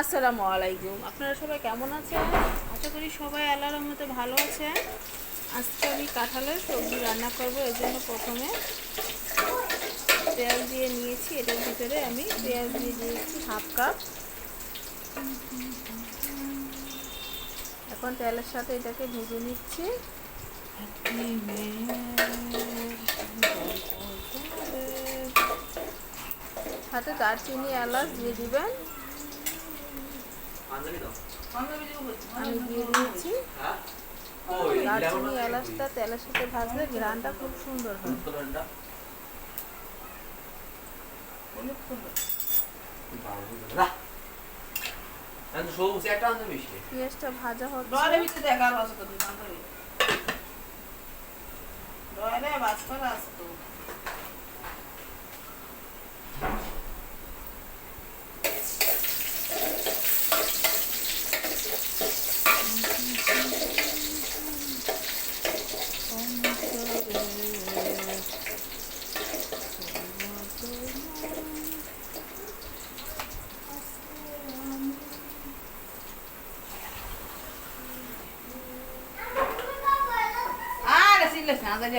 আসসালামু আলাইকুম। আপনারা সবাই কেমন আছেন? আশা করি সবাই আল্লাহর রহমতে ভালো আছেন। আজকে আমি কাঁঠালের সবজি রান্না করব, এর জন্য প্রথমে পেঁয়াজ দিয়ে নিয়েছি। এটার ভিতরে আমি পেঁয়াজ দিয়ে দিয়েছি হাফ কাপ। এখন তেলের সাথে এটাকে ভেজে নিচ্ছি। সাথে দারচিনি এলাচ দিয়ে দিবেন। আমি দিয়ে দিয়েছি দারচিনি এলাচটা তেলের সাথে ভাজলে ঘ্রানটা খুব সুন্দর হয়। সবুজ একটা পেঁয়াজটা ভাজা হচ্ছে। ডয়ারে ভিতরে এগারো আছে তো দোকান ধরে ডয়ারে করা আছে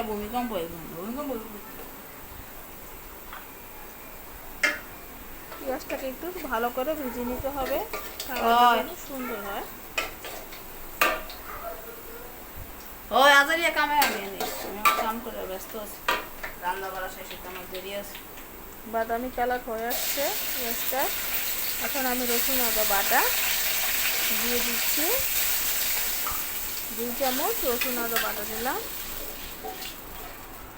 ভূমিকম্প ভূমিকম্প পেঁয়াজটাকে একটু ভালো করে ভেজে নিতে হবে হয়। সুন্দর হয় ওই কামে আমি কাম করে ব্যস্ত আছি রান্না করা দেরি আছে বাদামি কালার হয়ে আসছে পেঁয়াজটা এখন আমি রসুন আদা বাটা দিয়ে দিচ্ছি দুই চামচ রসুন আদা বাটা দিলাম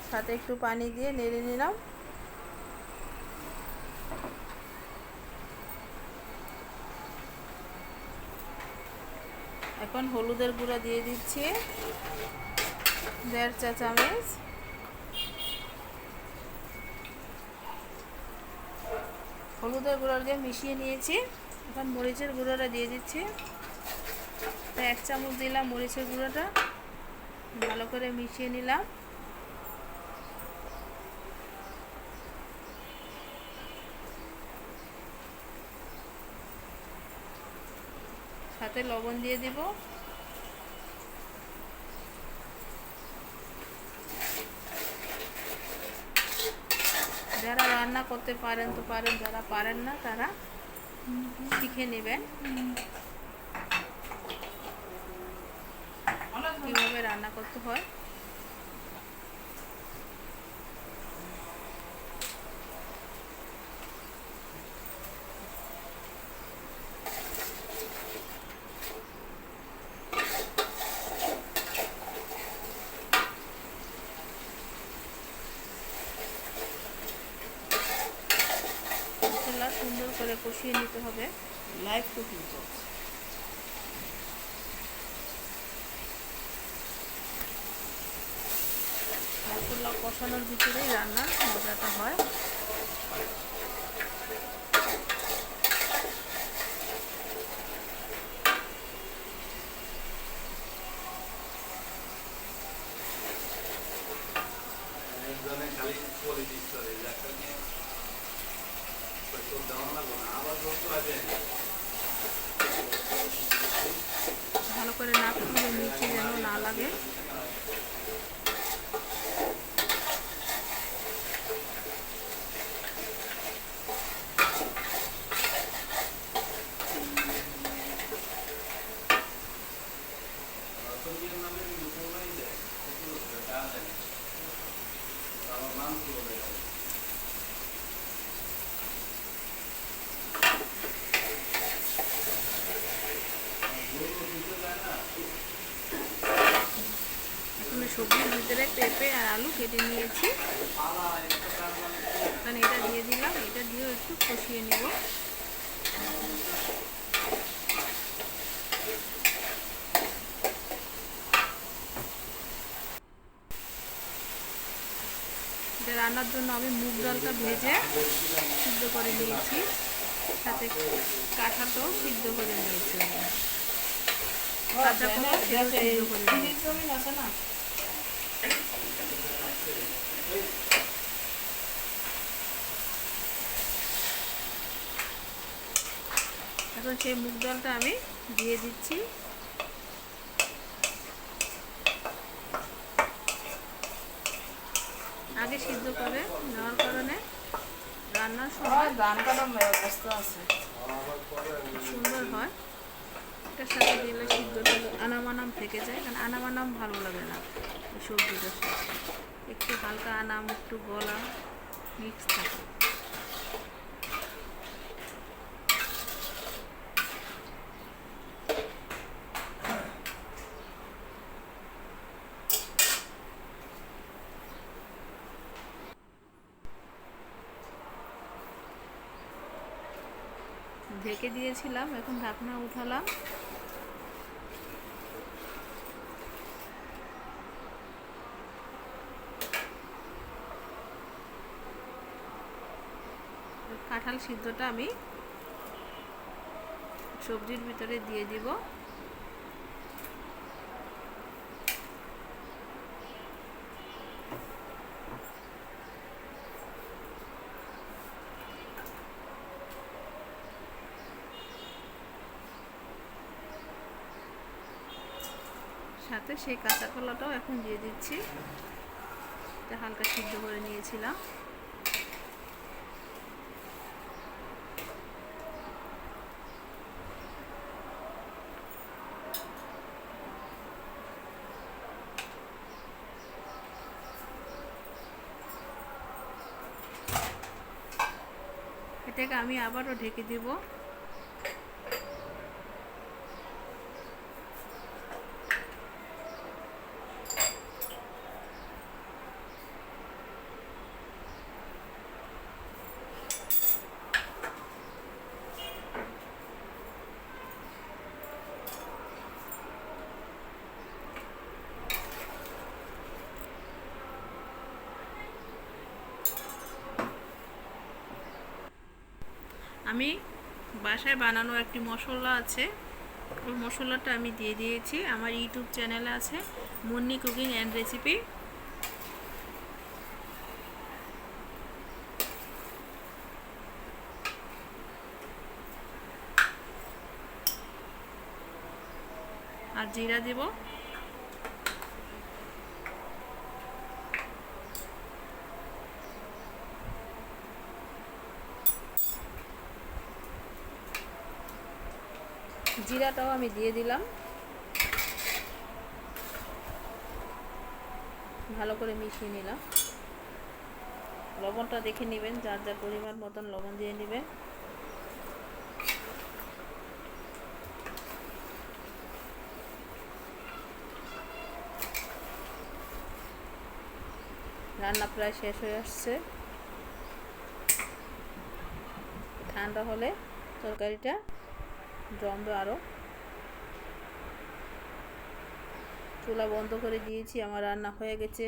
সাথে একটু পানি দিয়ে নেড়ে নিলাম এখন হলুদের গুঁড়া দিয়ে দিচ্ছি। দেড় চা চামচ। হলুদের গুঁড়ো দিয়ে মিশিয়ে নিয়েছি। এখন মরিচের গুঁড়োটা দিয়ে দিচ্ছি। এক চামচ দিলাম মরিচের গুঁড়োটা। ভালো করে মিশিয়ে নিলাম। সাথে লবণ দিয়ে দিব। যারা রান্না করতে পারেন তো পারেন, যারা পারেন না তারা শিখে নেবেন। কীভাবে রান্না করতে হয়? মশলা সুন্দর করে কষিয়ে নিতে হবে। লাইভ কুকিং করছে মশলা কষানোর ভিতরেই রান্নার মজাটা হয় একজনে খালি পলিটিক্স করে যাকে নিয়ে তোর দেওয়া লাগবে না আবার করতে হবে ভালো করে না খুলে নিচে যেন না লাগে তোর নামে দুপুরই দেয় টাকা দেয় আমার নাম তুলে দেয় এখন এই সবজির ভিতরে পেঁপে আর আলু কেটে নিয়েছি। এখন এটা দিয়ে দিলাম, এটা দিয়েও একটু কষিয়ে নেব। রান্নার জন্য আমি মুগ ডালটা ভেজে সিদ্ধ করে নিয়েছি। সাথে কাঁঠাটাও সিদ্ধ করে নিয়েছি। কাঁচা সেটাও সিদ্ধ করে নিয়েছি। এখন সেই মুগ ডালটা আমি দিয়ে দিচ্ছি। আগে সিদ্ধ করে নেওয়ার কারণে রান্নার সময় ধান কাটা ব্যস্ত আছে সুন্দর হয় এটার সাথে দিলে সিদ্ধটা আনাম আনাম থেকে যায়, কারণ আনাম আনাম ভালো লাগে না এই সবজিটার সাথে একটু হালকা আনাম, একটু গলা, মিক্স থাকে। ঢেকে দিয়েছিলাম, এখন ঢাকনা উঠালাম। কাঁঠাল সিদ্ধটা আমি সবজির ভিতরে দিয়ে দিব। সাথে সেই কাঁচা কলাটাও এখন দিয়ে দিচ্ছি। হালকা সিদ্ধ করে নিয়েছিলাম। এটাকে আমি আবারও ঢেকে দিব। আমি বাসায় বানানো একটি মশলা আছে। ওই মশলাটা আমি দিয়ে দিয়েছি। আমার ইউটিউব চ্যানেলে আছে মুন্নি কুকিং অ্যান্ড রেসিপি। আর জিরা দেব। জিরাটাও আমি দিয়ে দিলাম। ভালো করে মিশিয়ে নিলাম। লবণটা দেখে নেবেন, যার যার পরিমাণ মতন লবণ দিয়ে নেবেন। রান্না প্রায় শেষ হয়ে আসছে। ঠান্ডা হলে তরকারিটা জমবে আরও চুলা বন্ধ করে দিয়েছি আমার রান্না হয়ে গেছে।